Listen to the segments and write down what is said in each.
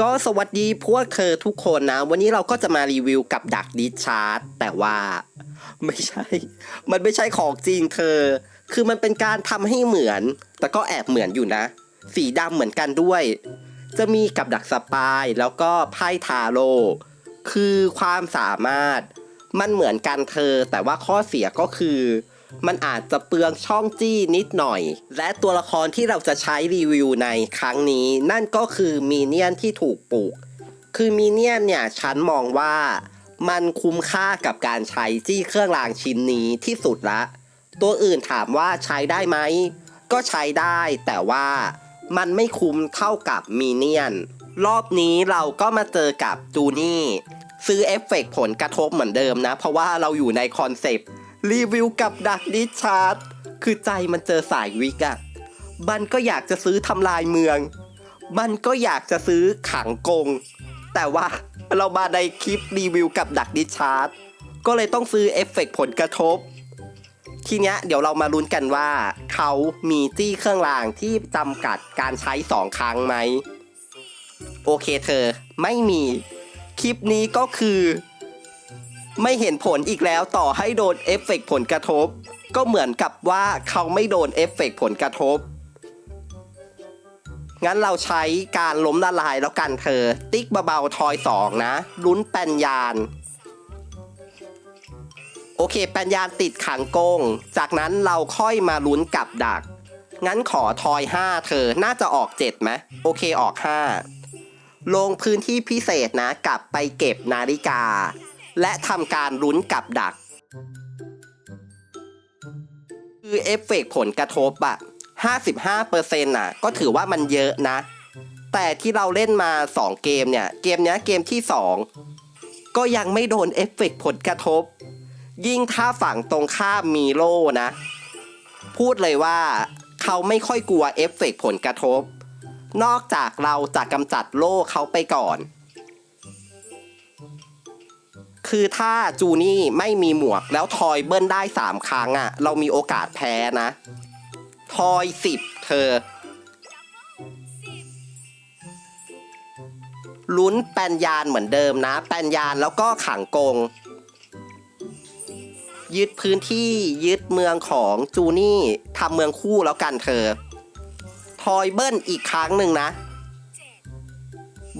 ก็สวัสดีพวกเธอทุกคนนะ วันนี้เราก็จะมารีวิวกับดักดิชาร์ดแต่ว่าไม่ใช่ มันไม่ใช่ของจริงเธอ คือมันเป็นการทำให้เหมือน แต่ก็แอบเหมือนอยู่นะ สีดำเหมือนกันด้วย จะมีกับดักสปายแล้วก็ไพ่ทาโร่คือความสามารถมันเหมือนกันเธอ แต่ว่าข้อเสียก็คือ มันอาจจะเปลืองช่องจี้นิดหน่อย และตัวละครที่เราจะใช้รีวิวในครั้งนี้ นั่นก็คือมีเนียนที่ถูกปลูก คือมีเนียนเนี่ยฉันมองว่ามันคุ้มค่ากับการใช้จี้เครื่องรางชิ้นนี้ที่สุดละ ตัวอื่นถามว่าใช้ได้ไหม ก็ใช้ได้แต่ว่ามันไม่คุ้มเท่ากับมีเนียน รอบนี้เราก็มาเจอกับจูนี่ ซื้อเอฟเฟกต์ผลกระทบเหมือนเดิมนะ เพราะว่าเราอยู่ในคอนเซปต์ รีวิวกับดักดิชาร์ดคือใจมันเจอสายวิกอะมันก็อยากจะซื้อทำลายเมือง มันก็อยากจะซื้อขังกง แต่ว่าเรามาในคลิปรีวิวกับดักดิชาร์ดก็เลยต้องซื้อเอฟเฟกต์ผลกระทบ ทีเนี้ยเดี๋ยวเรามาลุ้นกันว่า เขามีจี้เครื่องรางที่จำกัดการใช้สองครั้งไหม โอเคเธอ ไม่มี คลิปนี้ก็คือ ไม่เห็นผลอีกแล้วต่อให้โดนเอฟเฟกต์ผลกระทบ ก็เหมือนกับว่าเขาไม่โดนเอฟเฟกต์ผลกระทบ งั้นเราใช้การล้มละลายแล้วกันเธอ ติ๊กเบาๆทอยสองนะลุ้นแปนยาน โอเคแปนยานติดขังกง จากนั้นเราค่อยมาลุ้นกับดัก งั้นขอทอย5เธอน่าจะออก7ไหมโอเคออก5ลงพื้นที่พิเศษนะกลับไปเก็บนาฬิกา และทำการลุ้นกับดัก คือเอฟเฟกต์ผลกระทบอะ55%น่ะ ก็ถือว่ามันเยอะนะ แต่ที่เราเล่นมา 2 เกมเนี่ย เกมเนี้ยเกมที่ 2 ก็ยังไม่โดนเอฟเฟกต์ผลกระทบ ยิ่งถ้าฝั่งตรงข้ามมีโล่นะ พูดเลยว่าเขาไม่ค่อยกลัวเอฟเฟกต์ผลกระทบ นอกจากเราจะกำจัดโล่เขาไปก่อน คือถ้าจูนี่ไม่มีหมวกแล้วทอยเบิ้ลได้ 3 ครั้งอะ่ะ เรามีโอกาสแพ้นะ ทอย10เธอ ลุ้นแปนยานเหมือนเดิมนะ แปนยานแล้วก็ขังกง ยึดพื้นที่ยึดเมืองของจูนี่ทำเมืองคู่แล้วกันเธอ ทอยเบิ้ลอีกครั้งหนึ่งนะ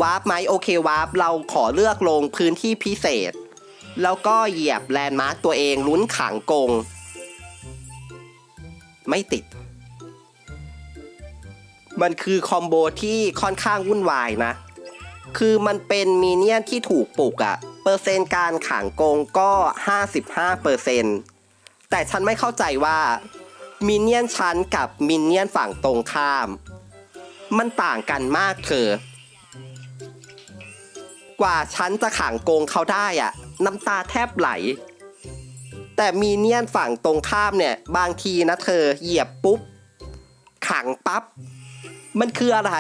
วาร์ปไหมโอเควาร์ปเราขอเลือกลงพื้นที่พิเศษ แล้วก็เหยียบแลนด์มาร์กตัวเองลุ้นขังกง ไม่ติด มันคือคอมโบที่ค่อนข้างวุ่นวายนะ คือมันเป็นมีเนียนที่ถูกปลุกอะเปอร์เซ็นต์การขังกงก็ 55เปอร์เซ็นต์แต่ฉันไม่เข้าใจว่ามินเนียนชั้นกับมินเนียนฝั่งตรงข้าม มันต่างกันมากเธอกว่าฉันจะขังโกงเขาได้อะ น้ำตาแทบไหล แต่มีเนียนฝั่งตรงข้ามเนี่ย บางทีนะเธอเหยียบปุ๊บ ขังปับ๊บ มันคืออะไร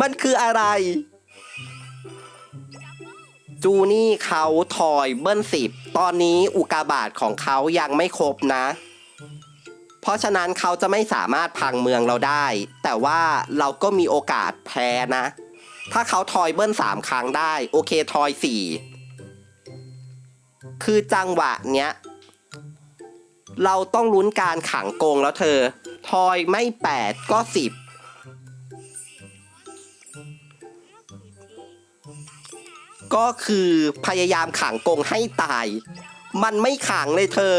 มันคืออะไร จูนี่เขาทอยเบิ้ลสิบ ตอนนี้อุกาบาตของเขายังไม่ครบนะเพราะฉะนั้นเขาจะไม่สามารถพังเมืองเราได้ แต่ว่าเราก็มีโอกาสแพ้นะ ถ้าเขาทอยเบิ้ลสามครั้งได้ โอเคทอยสี่ คือจังหวะเนี้ย เราต้องลุ้นการขังโกงแล้วเธอ ทอยไม่แปดก็สิบก็คือพยายามขังกงให้ตาย มันไม่ขังเลยเธอ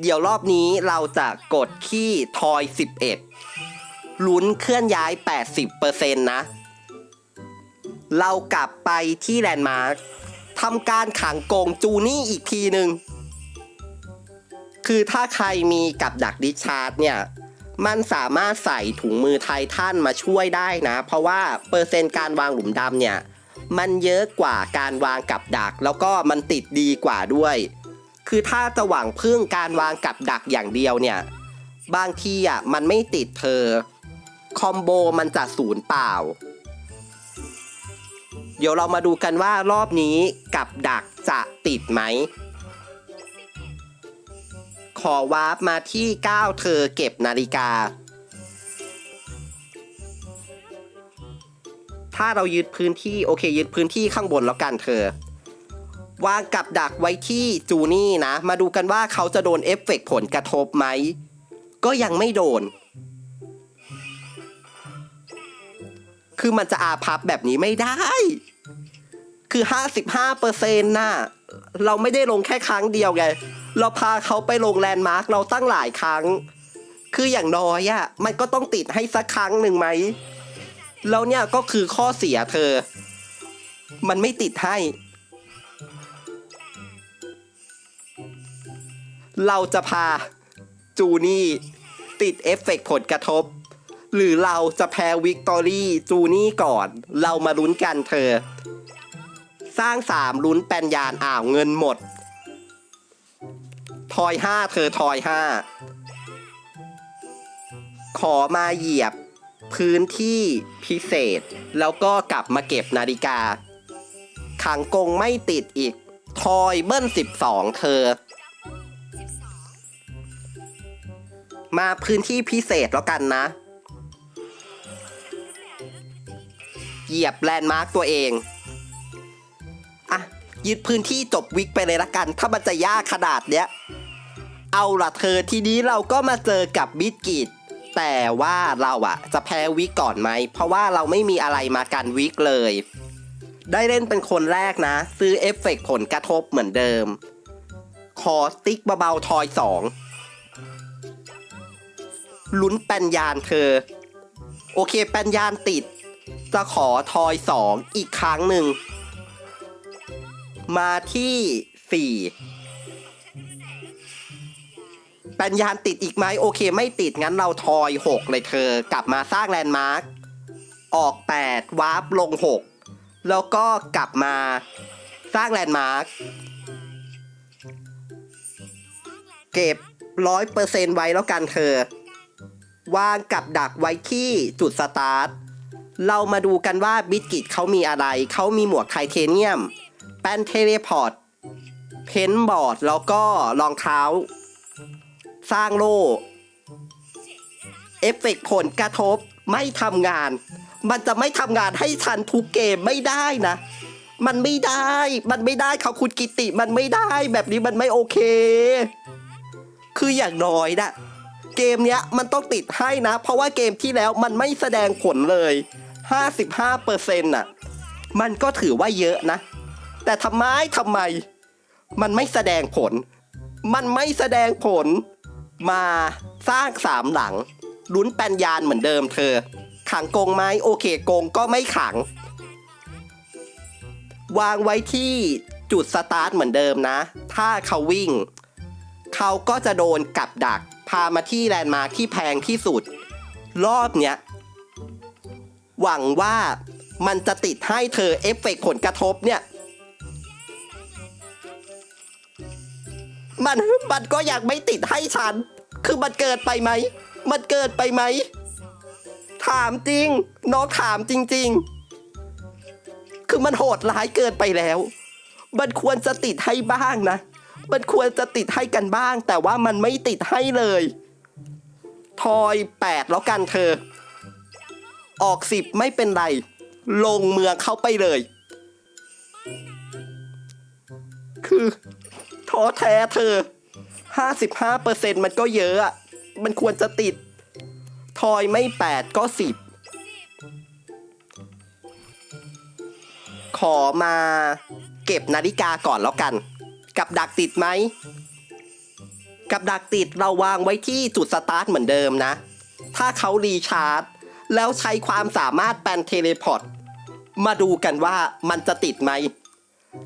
เดี๋ยวรอบนี้เราจะกดที่ทอย 11 ลุ้นเคลื่อนย้าย 80%นะ เรากลับไปที่แลนด์มาร์คทำการขังกงจูนี่อีกทีหนึ่งคือถ้าใครมีกับดักดิชาร์ดเนี่ย มันสามารถใส่ถุงมือไททันมาช่วยได้นะ เพราะว่าเปอร์เซ็นต์การวางหลุมดำเนี่ย มันเยอะกว่าการวางกับดัก แล้วก็มันติดดีกว่าด้วย คือถ้าจะหวังพึ่งการวางกับดักอย่างเดียวเนี่ย บางทีอะมันไม่ติดเธอ คอมโบมันจะศูนย์เปล่า เดี๋ยวเรามาดูกันว่ารอบนี้กับดักจะติดไหม ขอวาร์ปมาที่ 9 เธอเก็บนาฬิกา ถ้าเรายึดพื้นที่ โอเค ยึดพื้นที่ข้างบนแล้วกันเธอ วางกับดักไว้ที่จูนี่นะ มาดูกันว่าเขาจะโดนเอฟเฟกผลกระทบไหม ก็ยังไม่โดน คือมันจะอาพับแบบนี้ไม่ได้ คือ55เปอร์เซ็นต์น่ะ เราไม่ได้ลงแค่ครั้งเดียวไง เราพาเขาไปลงแลนด์มาร์กเราตั้งหลายครั้ง คืออย่างน้อยอะมันก็ต้องติดให้สักครั้งหนึ่งไหม แล้วเนี่ยก็คือข้อเสียเธอ มันไม่ติดให้ เราจะพาจูนี่ติดเอฟเฟกต์ผลกระทบ หรือเราจะแพ้วิกตอรี่จูนี่ก่อน เรามาลุ้นกันเธอ สร้างสามลุ้นแปนยานอ่าวเงินหมด ทอยห้าเธอทอยห้าขอมาเหยียบ พื้นที่พิเศษ แล้วก็กลับมาเก็บนาฬิกาขังกงไม่ติดอีก ทอยเบิ้ลสิบสองเธอ มาพื้นที่พิเศษแล้วกันนะ เหยียบแลนด์มาร์กตัวเองอะยึดพื้นที่จบวิกไปเลยละกัน ถ้ามันจะยากขนาดเนี้ย เอาละเธอทีนี้เราก็มาเจอกับบิดกิตแต่ว่าเราอะจะแพ้วิกก่อนไหม เพราะว่าเราไม่มีอะไรมากันวิกเลย ได้เล่นเป็นคนแรกนะ ซื้อเอฟเฟกต์ผลกระทบเหมือนเดิม ขอสติ๊กเบาๆทอยสองลุ้นแปนยานเธอ โอเคแปนยานติด จะขอทอยสองอีกครั้งหนึ่ง มาที่สี่แปนยานติดอีกไหมโอเคไม่ติดงั้นเราทอยหกเลยเธอ กลับมาสร้างแลนด์มาร์คออกแปดวาร์ปลงหกแล้วก็กลับมาสร้างแลนด์มาร์คเก็บร้อยเปอร์เซนต์ไว้แล้วกันเธอ วางกับดักไว้ที่จุดสตาร์ท เรามาดูกันว่าบิสกิตเขามีอะไร เขามีหมวกไทเทเนียม แป้นเทเลพอร์ต เพนบอร์ด แล้วก็รองเท้า สร้างโล่ เอฟเฟกต์ผลกระทบไม่ทำงาน มันจะไม่ทำงานให้ทันทุกเกมไม่ได้นะ มันไม่ได้ มันไม่ได้เขาคุณกิติ มันไม่ได้ แบบนี้มันไม่โอเค คืออย่างน้อยนะเกมเนี้ยมันต้องติดให้นะ เพราะว่าเกมที่แล้วมันไม่แสดงผลเลย 55เปอร์เซ็นต์น่ะ มันก็ถือว่าเยอะนะ แต่ทำไมทำไม มันไม่แสดงผล มันไม่แสดงผล มาสร้างสามหลังลุ้นแปนยานเหมือนเดิมเธอ ขังกงไหมโอเคกงก็ไม่ขัง วางไว้ที่จุดสตาร์ทเหมือนเดิมนะ ถ้าเขาวิ่ง เขาก็จะโดนกับดัก พามาที่แลนด์มาร์คที่แพงที่สุด รอบเนี้ย หวังว่ามันจะติดให้เธอเอฟเฟกต์ผลกระทบเนี่ย มันมันก็ยังไม่ติดให้ฉัน คือมันเกิดไปไหม มันเกิดไปไหม ถามจริง น้องถามจริง ๆ คือมันโหดร้ายเกินไปแล้ว มันควรจะติดให้บ้างนะ มันควรจะติดให้กันบ้าง แต่ว่ามันไม่ติดให้เลย ทอยแปดแล้วกันเธอ ออกสิบไม่เป็นไร ลงเมืองเข้าไปเลย คือท้อแท้เธอห้าสิบห้าเปอร์เซ็นมันก็เยอะอะมันควรจะติด ทอยไม่แปดก็สิบขอมาเก็บนาฬิกาก่อนแล้วกัน กับดักติดไหม กับดักติดเราวางไว้ที่จุดสตาร์ทเหมือนเดิมนะ ถ้าเขารีชาร์จ แล้วใช้ความสามารถแปลนเทเลพอร์ตมาดูกันว่ามันจะติดไหม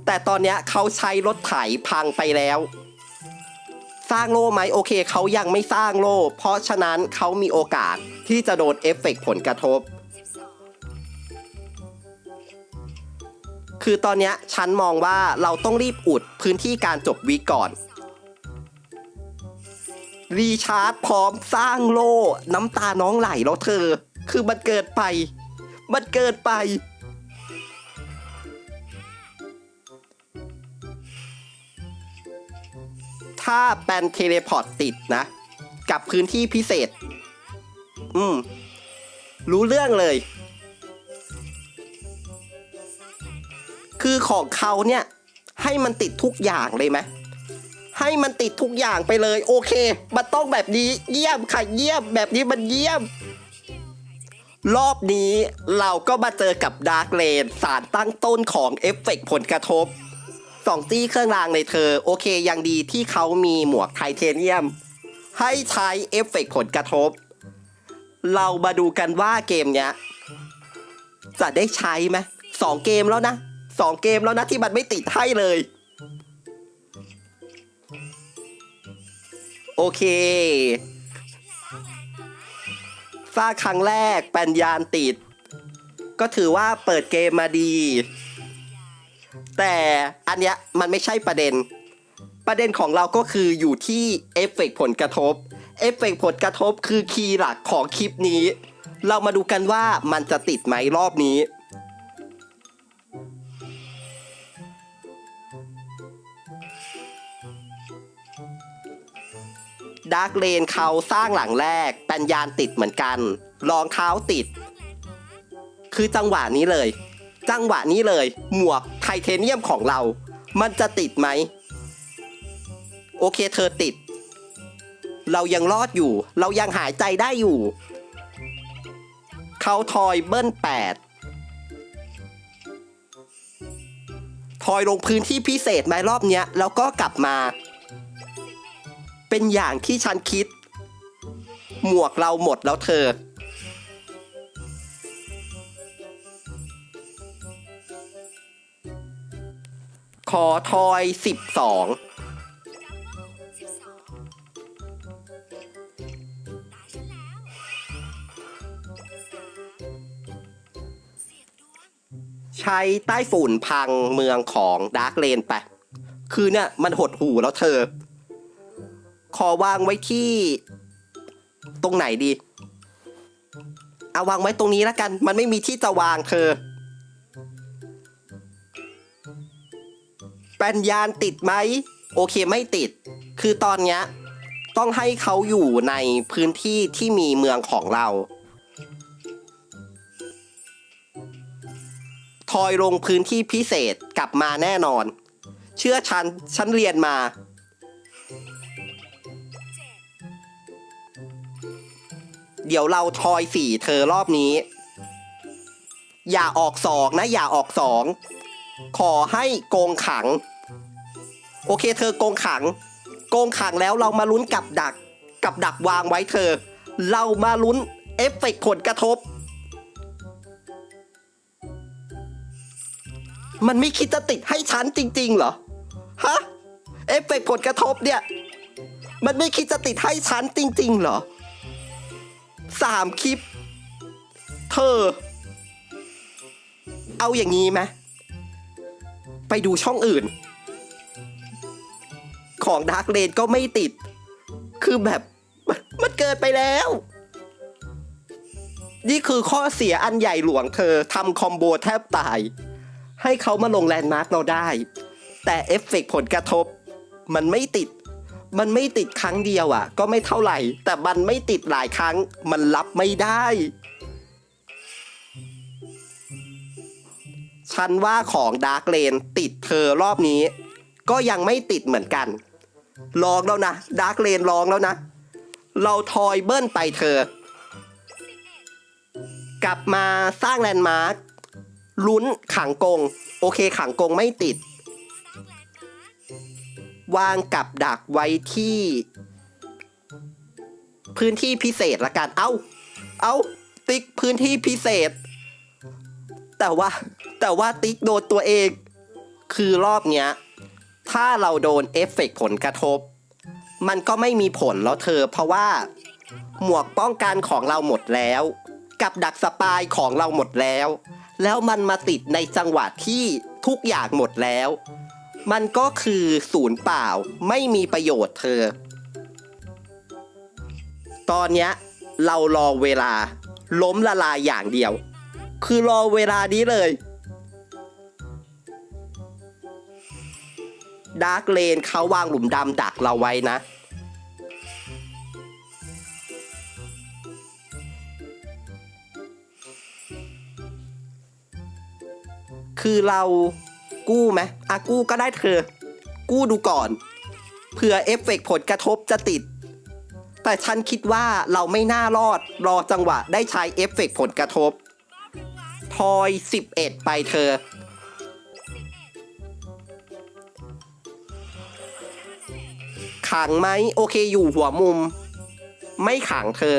แต่ตอนนี้เขาใช้รถไถพังไปแล้ว สร้างโล่ไหมโอเคเขายังไม่สร้างโล่ เพราะฉะนั้นเขามีโอกาสที่จะโดนเอฟเฟกต์ผลกระทบ คือตอนนี้ฉันมองว่าเราต้องรีบอุดพื้นที่การจบวีก่อน รีชาร์จพร้อมสร้างโล่ น้ำตาน้องไหลแล้วเธอ คือมันเกิดไป มันเกิดไป ถ้าแปนเทเลพอร์ตติดนะ กับพื้นที่พิเศษ อืม รู้เรื่องเลย คือของเขาเนี่ย ให้มันติดทุกอย่างเลยไหมให้มันติดทุกอย่างไปเลย โอเค มันต้องแบบนี้เยี่ยมค่ะเยี่ยมแบบนี้มันเยี่ยม รอบนี้เราก็มาเจอกับดาร์กเลนสารตั้งต้นของเอฟเฟกต์ผลกระทบสองจี้เครื่องรางในเธอ โอเคยังดีที่เขามีหมวกไทเทเนียม ให้ใช้เอฟเฟกต์ผลกระทบ เรามาดูกันว่าเกมเนี้ย จะได้ใช้ไหมสองเกมแล้วนะสองเกมแล้วนะที่มันไม่ติดให้เลย โอเค ซ่าครั้งแรกปัญญานติด ก็ถือว่าเปิดเกมมาดี แต่อันเนี้ยมันไม่ใช่ประเด็น ประเด็นของเราก็คืออยู่ที่เอฟเฟกต์ผลกระทบ เอฟเฟกต์ผลกระทบคือคีย์หลักของคลิปนี้ เรามาดูกันว่ามันจะติดไหมรอบนี้ ดาร์กเลนเขาสร้างหลังแรก ปัญญานติดเหมือนกันรองเท้าติด คือจังหวะนี้เลย จังหวะนี้เลย หมวกไทเทเนียมของเรา มันจะติดไหม โอเคเธอติด เรายังรอดอยู่ เรายังหายใจได้อยู่ เขาทอยเบิ้ลแปดทอยลงพื้นที่พิเศษไหมรอบเนี้ย แล้วก็กลับมา เป็นอย่างที่ฉันคิด หมวกเราหมดแล้วเธอขอทอยสิบสองสิบสองตายฉันแล้วสามเสียงดวงใช้ใต้ฝุ่นพังเมืองของดาร์กเลนไป คือเนี่ยมันหดหูแล้วเธอ ขอวางไว้ที่ ตรงไหนดี เอาวางไว้ตรงนี้แล้วกัน มันไม่มีที่จะวางเธอปัญญานติดไหม โอเคไม่ติด คือตอนเนี้ยต้องให้เขาอยู่ในพื้นที่ที่มีเมืองของเรา ทอยลงพื้นที่พิเศษกลับมาแน่นอน เชื่อฉัน ฉันเรียนมา เดี๋ยวเราทอยสี่เธอรอบนี้ อย่าออกสองนะ อย่าออกสองขอให้โกงขัง โอเคเธอโกงขัง โกงขังแล้วเรามาลุ้นกับดัก กับดักวางไว้เธอ เรามาลุ้นเอฟเฟกต์ผลกระทบ มันไม่คิดจะติดให้ฉันจริง ๆ เหรอ ฮะ เอฟเฟกต์ผลกระทบเนี่ย มันไม่คิดจะติดให้ฉันจริง ๆ เหรอ สามคลิป เธอ เอาอย่างนี้ไหมไปดูช่องอื่น ของดาร์กเลนก็ไม่ติด คือแบบ มันเกินไปแล้ว นี่คือข้อเสียอันใหญ่หลวงเธอทำคอมโบแทบตาย ให้เขามาลงแลนด์มาร์กเราได้ แต่เอฟเฟกต์ผลกระทบ มันไม่ติด มันไม่ติดครั้งเดียวอะ ก็ไม่เท่าไหร่ แต่มันไม่ติดหลายครั้ง มันรับไม่ได้ ฉันว่าของดาร์กเลนติดเธอรอบนี้ ก็ยังไม่ติดเหมือนกันลองแล้วนะดาร์กเลนลองแล้วนะ เราทอยเบิ้ลไปเธอ กลับมาสร้างแลนด์มาร์คลุ้นขังกง โอเคขังกงไม่ติด วางกับดักไว้ที่ พื้นที่พิเศษละกัน เอาเอาติ๊กพื้นที่พิเศษ แต่ว่า แต่ว่าติ๊กโดนตัวเอง คือรอบเนี้ย ถ้าเราโดนเอฟเฟกต์ผลกระทบ มันก็ไม่มีผลแล้วเธอ เพราะว่า หมวกป้องกันของเราหมดแล้ว กับดักสปายของเราหมดแล้ว แล้วมันมาติดในจังหวะที่ทุกอย่างหมดแล้ว มันก็คือศูนย์เปล่าไม่มีประโยชน์เธอ ตอนเนี้ยเรารอเวลา ล้มละลายอย่างเดียว คือรอเวลานี้เลยดาร์กเลนเขาวางหลุมดำดักเราไว้นะ คือเรา กู้ไหมอากู้ก็ได้เธอ กู้ดูก่อนเผื่อเอฟเฟกต์ผลกระทบจะติด แต่ฉันคิดว่าเราไม่น่ารอดรอจังหวะได้ใช้เอฟเฟกต์ผลกระทบ ทอย 11 ไปเธอ ขังไหมโอเคอยู่หัวมุม ไม่ขังเธอ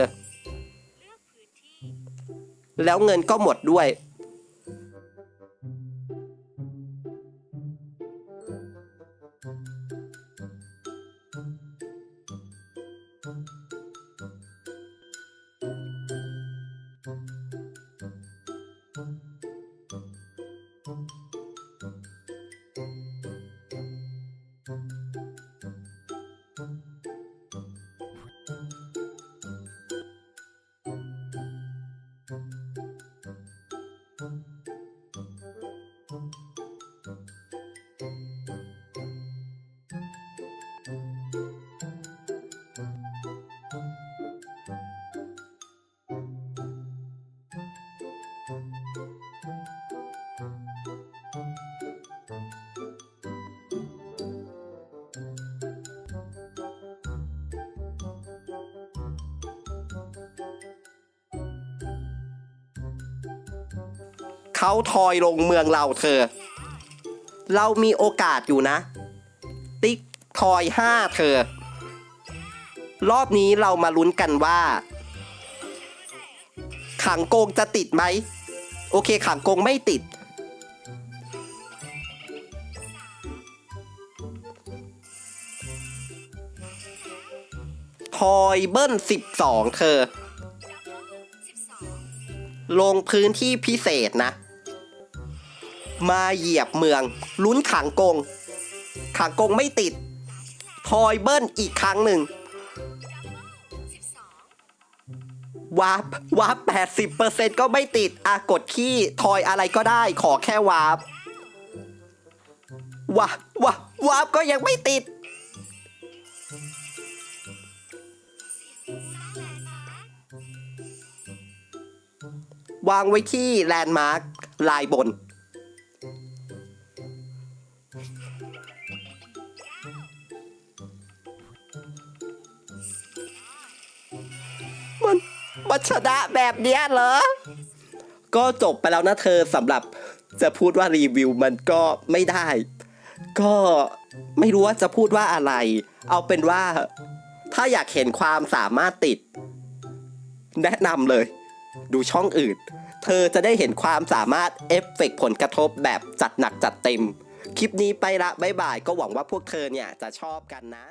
แล้วเงินก็หมดด้วย เขาทอยลงเมืองเราเธอ เรามีโอกาสอยู่นะ ติ๊กทอยห้าเธอ รอบนี้เรามาลุ้นกันว่า ขังโกงจะติดไหม โอเคขังโกงไม่ติด ทอยเบิ้ลสิบสองเธอลงพื้นที่พิเศษนะ มาเหยียบเมือง ลุ้นขังกง ขังกงไม่ติด ทอยเบิ้ลอีกครั้งหนึ่งวาร์ปวาร์ปแปดสิบเปอร์เซ็นก็ไม่ติดอากดขี้ทอยอะไรก็ได้ ขอแค่วาร์ปวาร์ปวาร์ปวาร์ปก็ยังไม่ติด วางไว้ที่แลนด์มาร์คลายบน มันมันชนะแบบเนี้ยเหรอ ก็จบไปแล้วนะเธอสำหรับจะพูดว่ารีวิวมันก็ไม่ได้ ก็ไม่รู้ว่าจะพูดว่าอะไร เอาเป็นว่า ถ้าอยากเห็นความสามารถติด แนะนำเลย ดูช่องอื่น เธอจะได้เห็นความสามารถเอฟเฟกต์ผลกระทบแบบจัดหนักจัดเต็ม คลิปนี้ไปละบ๊ายบายก็หวังว่าพวกเธอเนี่ยจะชอบกันนะ